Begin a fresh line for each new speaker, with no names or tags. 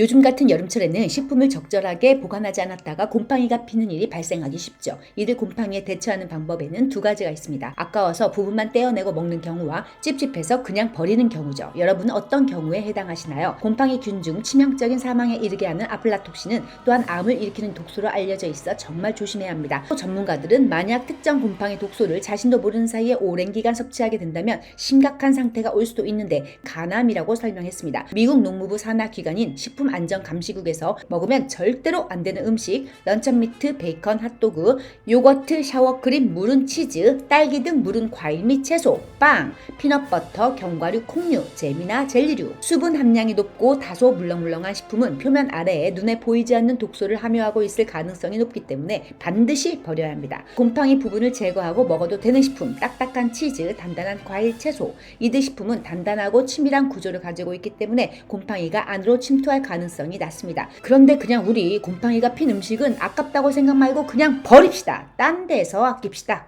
요즘 같은 여름철에는 식품을 적절하게 보관하지 않았다가 곰팡이가 피는 일이 발생하기 쉽죠. 이를 곰팡이에 대처하는 방법에는 두 가지가 있습니다. 아까워서 부분만 떼어내고 먹는 경우와 찝찝해서 그냥 버리는 경우죠. 여러분은 어떤 경우에 해당하시나요? 곰팡이 균 중 치명적인 사망에 이르게 하는 아플라톡신은 또한 암을 일으키는 독소로 알려져 있어 정말 조심해야 합니다. 또 전문가들은 만약 특정 곰팡이 독소를 자신도 모르는 사이에 오랜 기간 섭취하게 된다면 심각한 상태가 올 수도 있는데 간암이라고 설명했습니다. 미국 농무부 산하 기관인 식품 안전 감시국에서 먹으면 절대로 안 되는 음식, 런천미트, 베이컨, 핫도그, 요거트, 샤워크림, 물은 치즈, 딸기 등 물은 과일 및 채소, 빵, 피넛버터, 견과류, 콩류, 잼이나 젤리류, 수분 함량이 높고 다소 물렁물렁한 식품은 표면 아래에 눈에 보이지 않는 독소를 함유하고 있을 가능성이 높기 때문에 반드시 버려야 합니다. 곰팡이 부분을 제거하고 먹어도 되는 식품, 딱딱한 치즈, 단단한 과일, 채소, 이드 식품은 단단하고 치밀한 구조를 가지고 있기 때문에 곰팡이가 안으로 침투할 가능성이 낮습니다. 그런데 그냥 우리 곰팡이가 핀 음식은 아깝다고 생각 말고 그냥 버립시다. 딴 데서 아낍시다.